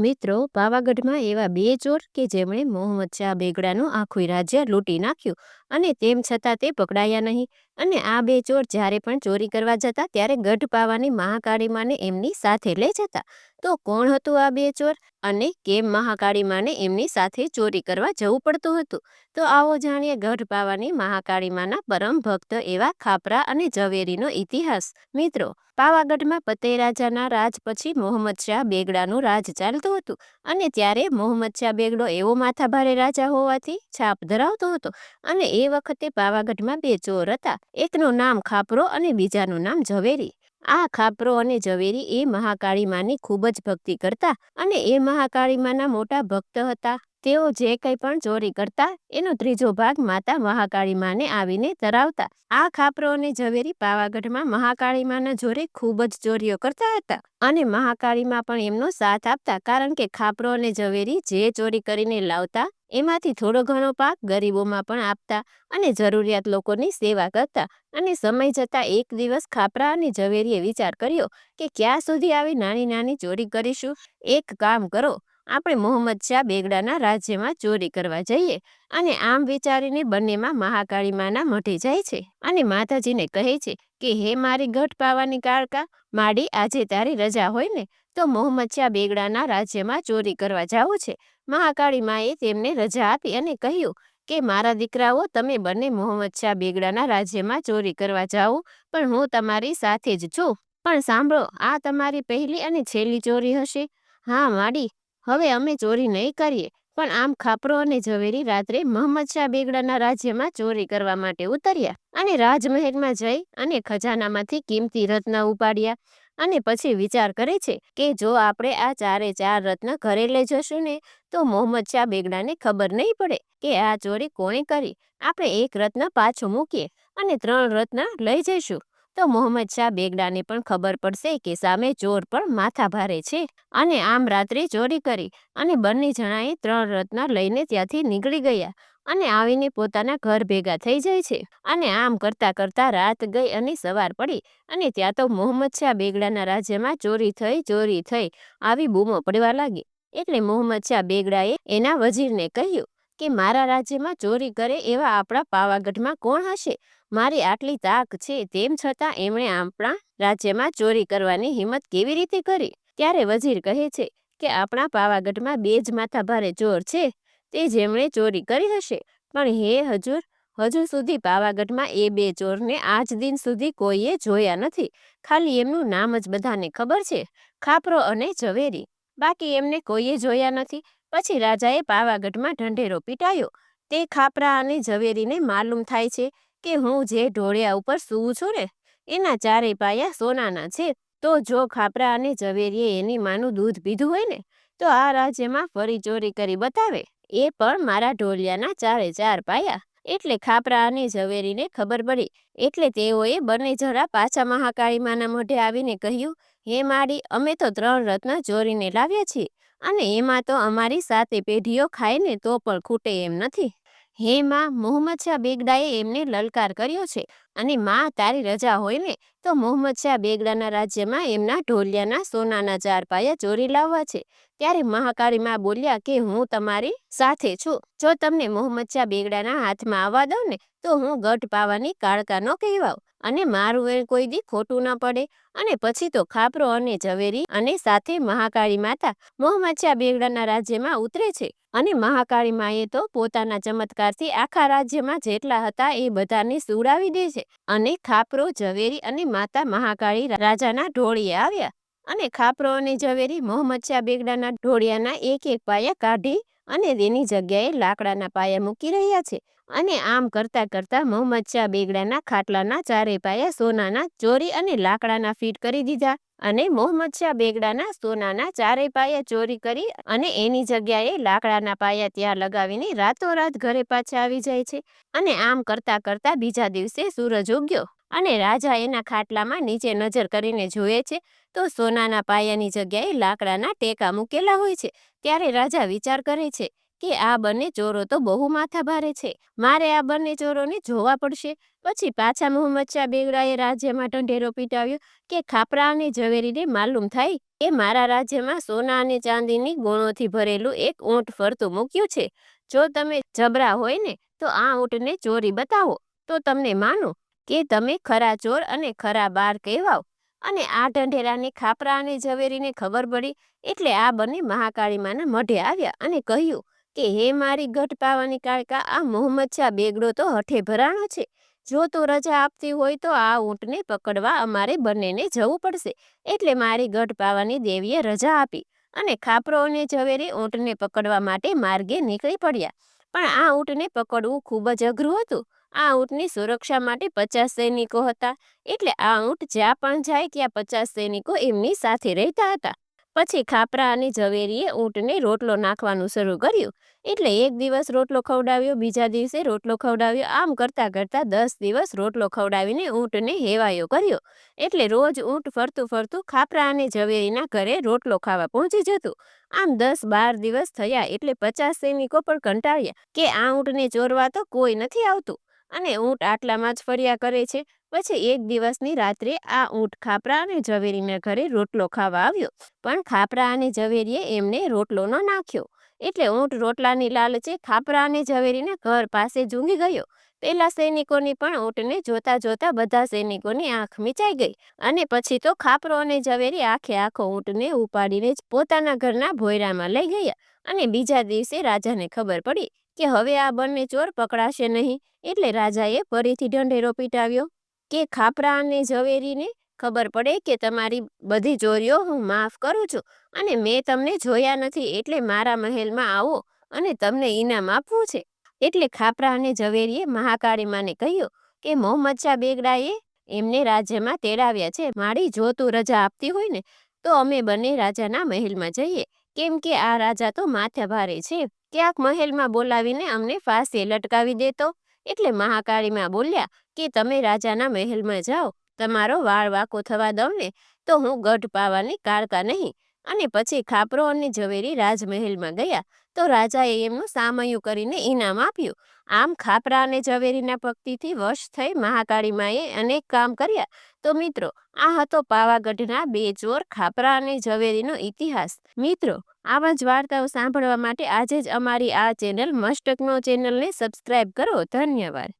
મિત્રો, પાવાગઢમાં એવા બે ચોર કે જેમણે મોહમ્મદ શાહ બેગડાનું આખું રાજ્ય લૂંટી નાખ્યું અને તેમ છતાં તે પકડાયા નહીં. અને આ બે ચોર જ્યારે પણ ચોરી કરવા જતા, ત્યારે ગઢ પાવાની મહાકાળી માને એમની સાથે લઈ જતા. તો કોણ હતું આ બે ચોર અને કેમ મહાકાળી માને એમની સાથે ચોરી કરવા જવું પડતું હતું? તો આવો જાણીએ ગઢ પાવાની મહાકાળી માના પરમ ભક્ત એવા ખાપરા અને ઝવેરીનો ઇતિહાસ. મિત્રો, પાવાગઢમાં પતે રાજાના રાજ પછી મોહમ્મદ શાહ બેગડાનું રાજ ચાલતું હતું અને ત્યારે મોહમ્મદ શાહ બેગડો એવો માથાભારે રાજા હોવાથી છાપ ધરાવતો હતો અને એ વખતે પાવાગઢમાં બે ચોર હતા. એકનું નામ ખાપરો અને બીજાનું નામ ઝવેરી. આ ખાપરો અને ઝવેરી એ મહાકાળી માની ખૂબ જ ભક્તિ કરતા અને એ મહાકાળી માના મોટા ભક્ત હતા. તેઓ જે કંઈ પણ ચોરી કરતા એનો ત્રીજો ભાગ માતા મહાકાળી માને આવીને ધરાવતા. આ ખાપરો અને ઝવેરી પાવાગઢમાં મહાકાળી માના જોરે ખૂબ જ ચોરીઓ કરતા હતા અને મહાકાળીમાં પણ એમનો સાથ આપતા કારણ કે ખાપરો અને ઝવેરી જે ચોરી કરીને લાવતા એમાંથી થોડો ઘણો પાક ગરીબોમાં પણ આપતા અને જરૂરિયાત લોકોની સેવા કરતા અને સમય જતાં એક દિવસ ખાપરા અને ઝવેરીએ વિચાર કર્યો કે ક્યાં સુધી આવી નાની નાની ચોરી કરીશું? એક કામ કરો, આપણે મોહમ્મદ શાહ બેગડાના રાજ્યમાં ચોરી કરવા જઈએ અને આમ વિચારીને બંનેમાં મહાકાળી માના મઢે જાય છે અને માતાજીને કહે છે કે, હે મારી ગઢ પાવાની કાળકા, માડી આજે તારી રજા હોય ને તો શાહ બેગડાના રાજ્યમાં ચોરી કરવા જાવું છે. મહાકાળી માએ તેમને રજા આપી અને કહ્યું કે, મારા દીકરાઓ, તમે બંને શાહ બેગડાના રાજ્યમાં ચોરી કરવા જાઓ, પણ હું તમારી સાથે જ છું. પણ સાંભળો, આ તમારી પહેલી અને છેલ્લી ચોરી હશે. હા, માડી, હવે અમે ચોરી નહીં કરીએ, પણ આમ ખાપરો અને ઝવેરી રાત્રે મોહમ્મદ શાહ બેગડાના રાજ્યમાં ચોરી કરવા માટે ઉતર્યા અને રાજમહેલમાં જઈ અને ખજાનામાંથી કિંમતી રત્ન ઉપાડ્યા. અને પછી વિચાર કરે છે કે જો આપણે આ ચારે ચાર રત્ન ઘરે લઈ જશું ને, તો મોહમ્મદ શાહ બેગડાને ખબર નહીં પડે કે આ ચોરી કોણે કરી. આપણે એક રત્ન પાછું મૂકીએ અને ત્રણ રત્ન લઈ જઈશું. તો મોહમ્મદ શાહ બેગડાને પણ ખબર પડશે કે સામે ચોર પણ માથા ભારે છે અને આમ રાત્રે ચોરી કરી અને બંને જણાએ ત્રણ રત્ન લઈને ત્યાંથી નીકળી ગયા. અને આવીને પોતાના ઘર ભેગા થઈ જાય છે. અને આમ કરતા કરતા રાત ગઈ અને સવાર પડી અને ત્યાં તો મોહમ્મદ શાહ બેગડાના રાજ્યમાં ચોરી થઈ ચોરી થઈ, આવી બૂમો પડવા લાગી. એટલે મોહમ્મદ શાહ બેગડાએ એના વજીરને કહ્યું કે, મારા રાજ્યમાં ચોરી કરે એવા આપણા પાવાગઢમાં કોણ હશે? મારી આટલી તાક છે, તેમ છતાં એમણે આપણા રાજ્યમાં ચોરી કરવાની હિંમત કેવી રીતે કરી? ત્યારે વજીર કહે છે કે, આપણા પાવાગઢમાં બે જ માથાભારે ચોર છે તે જેમણે ચોરી કરી હશે. પણ હે હજુર હજુ સુધી પાવાગઢમાં એ બે ચોરને આજ દિન સુધી કોઈએ જોયા નથી. ખાલી એમનું નામ જ બધાને ખબર છે, ખાપરો અને ઝવેરી. બાકી એમને કોઈએ જોયા નથી. પછી રાજાએ પાવાગઢમાં ઢંઢેરો પીટાયો. તે ખાપરા અને ઝવેરીને માલુમ થાય છે કે હું જે ઢોળિયા ઉપર સૂવું છું ને, એના ચારે પાયા સોનાના છે. તો જો ખાપરા અને ઝવેરીએ એની માનું દૂધ પીધું હોય ને, તો આ રાજ્યમાં ફરી ચોરી કરી બતાવે. એ પણ મારા ઢોલિયાના ચારે ચાર પાયા. એટલે ખાપરા અને ઝવેરીને ખબર પડી. એટલે તેઓએ બંને જરા પાછા મહાકાળી માના મોઢે આવીને કહ્યું, હે માડી, અમે તો ત્રણ રત્ન ચોરીને લાવ્યા છીએ. અને એમાં તો અમારી સાતે પેઢીઓ ખાય ને તો પણ ખૂટે એમ નથી. હે માં મોહમ્મદ શાહ બેગડાએ એમને લલકાર કર્યો છે અને માં તારી રજા હોય ને, તો મોહમ્મદ શાહ બેગડાના રાજ્યમાં એમના ઢોલિયાના સોનાના ચાર પાયા ચોરી લાવવા છે. ત્યારે મહાકાળી માં બોલ્યા કે, હું તમારી સાથે છું. જો તમને મોહમ્મદ શાહ બેગડાના હાથમાં આવવા દઉં ને, તો હું ગઢ પાવાની કાળકાનો ન કહેવાવ અને મારું એ કોઈ દી ખોટું ન પડે. અને પછી તો ખાપરો અને ઝવેરી અને સાથે મહાકાળી માતા મોહમ્મદ બેગડાના રાજ્યમાં ઉતરે છે. અને મહાકાળી માએ તો પોતાના ચમત્કારથી આખા રાજ્યમાં જેટલા હતા એ બધાને સુડાવી દે છે. અને ખાપરો, ઝવેરી અને માતા મહાકાળી રાજાના ઢોળીએ આવ્યા. અને ખાપરો અને ઝવેરી મોહમ્મદ બેગડાના ઢોળિયાના એક એક પાયા કાઢી અને તેની જગ્યાએ લાકડાના પાયા મૂકી રહ્યા છે. અને આમ કરતા કરતા મોહમ્મદ બેગડાના ખાટલાના ચારે પાયા સોનાના ચોરી અને લાકડાના ફીટ કરી દીધા અને મોહમ્મદ બેગડાના સોનાના ચારે પાયા ચોરી કરી અને એની જગ્યાએ લાકડાના પાયા ત્યાં લગાવીને રાતોરાત ઘરે પાછા આવી જાય છે. અને આમ કરતા કરતા બીજા દિવસે સૂરજ ઉગ્યો. અને રાજા એના ખાટલામાં નીચે નજર કરીને જુએ છે, તો સોનાના પાયાની જગ્યાએ લાકડાના ટેકા મૂકેલા હોય છે. ત્યારે રાજા વિચાર કરે છે કે આ બંને ચોરો તો બહુ માથા ભારે છે. મારે આ બંને ચોરોને જોવા પડશે. પછી પાછા મોહમ્મદ શાહ બેગડાએ રાજ્યમાં ઢંઢેરો પીટાવ્યો કે ખાપરા અને ઝવેરીને માલુમ થાય કે મારા રાજ્યમાં સોના અને ચાંદીની ગુણોથી ભરેલું એક ઊંટ ફરતું મૂક્યું છે. જો તમે જબરા હોય ને, તો આ ઊંટને ચોરી બતાવો. તો તમને માનો કે તમે ખરા ચોર અને ખરા બાર કહેવાઓ. અને આ ઢંઢેરાને, ખાપરા અને ઝવેરીને ખબર પડી એટલે આ બંને મહાકાળીમાના મઢે આવ્યા અને કહ્યું કે, હે મારી ગઢ પાવાની કાળકા, આ મોહમ્મદ શાહ બેગડો તો હઠે ભરાણો છે. જો તું રજા આપતી હોય તો આ ઊંટને પકડવા અમારે બંનેને જવું પડશે. એટલે મારી ગઢ પાવાની દેવીએ રજા આપી અને ખાપરો અને ઝવેરી ઊંટને પકડવા માટે માર્ગે નીકળી પડ્યા. પણ આ ઊંટને પકડવું ખૂબ જ અઘરું હતું. આ ઊંટની સુરક્ષા માટે પચાસ સૈનિકો હતા. એટલે આ ઊંટ જ્યાં પણ જાય ત્યાં પચાસ સૈનિકો એમની સાથે રહેતા હતા. પછી ખાપરા અને ઝવેરીએ ઊંટને રોટલો નાખવાનું શરૂ કર્યું. એટલે એક દિવસ રોટલો ખવડાવ્યો, બીજા દિવસે રોટલો ખવડાવ્યો. આમ કરતાં કરતાં દસ દિવસ રોટલો ખવડાવીને ઊંટને હેવાયો કર્યો. એટલે રોજ ઊંટ ફરતું ફરતું ખાપરા અને ઝવેરીના ઘરે રોટલો ખાવા પહોંચી જતું. આમ દસ બાર દિવસ થયા એટલે પચાસ સૈનિકો પણ કંટાળ્યા કે આ ઊંટને ચોરવા તો કોઈ નથી આવતું. અને ઊંટ આટલામાં જ ફર્યા કરે છે. પછી એક દિવસની રાત્રે આ ઊંટ ખાપરા અને ઝવેરીના ઘરે રોટલો ખાવા આવ્યો. પણ ખાપરા અને ઝવેરીએ એમને રોટલો ન નાખ્યો. એટલે ઊંટ રોટલાની લાલચે ખાપરા અને ઝવેરીને ઘર પાસે ઝૂંઘી ગયો. પેલા સૈનિકોની પણ ઊંટને જોતા જોતા બધા સૈનિકોની આંખ મીચાઈ ગઈ અને પછી તો ખાપરો અને ઝવેરી આખે આખો ઊંટને ઉપાડીને જ પોતાના ઘરના ભોયરામાં લઈ ગયા અને બીજા દિવસે રાજાને ખબર પડી કે હવે આ બંને ચોર પકડાશે નહીં એટલે રાજાએ ફરીથી ઢંઢેરો પીટાવ્યો. કે ખાપરા અને ઝવેરીને ખબર પડે કે તમારી બધી ચોરીઓ હું માફ કરું છું અને મેં તમને જોયા નથી એટલે મારા મહેલમાં આવો અને તમને ઇનામ આપવું છે. એટલે ખાપરા અને ઝવેરીએ મહાકાળી માને કહ્યું કે મોહમ્મદ શાહ બેગડાએ એમને રાજ્યમાં તેડાવ્યા છે. મારી જો તું રજા આપતી હોય ને તો અમે બંને રાજાના મહેલમાં જઈએ. કેમ કે આ રાજા તો માથે ભારે છે. ક્યાંક મહેલમાં બોલાવીને અમને ફાંસીએ લટકાવી દેતો એટલે મહાકાળીમાં બોલ્યા કે તમે રાજાના મહેલમાં જાઓ, તમારો વાળ વાકો થવા દઉં ને, તો હું ગઢ પાવાની કાળકા નહીં. અને પછી ખાપરો અને ઝવેરી રાજમહેલમાં ગયા તો રાજાએ એમનું સામયું કરીને ઇનામ આપ્યું. આમ ખાપરા અને ઝવેરીના ભક્તિથી વશ થઈ મહાકાળી માએ અનેક કામ કર્યા. તો મિત્રો, આ હતો પાવાગઢના બે ચોર ખાપરા અને ઝવેરીનો ઇતિહાસ. મિત્રો, આવા જ વાર્તાઓ સાંભળવા માટે આજે જ અમારી આ ચેનલ મસ્ટકનો ચેનલને સબસ્ક્રાઈબ કરો. ધન્યવાદ.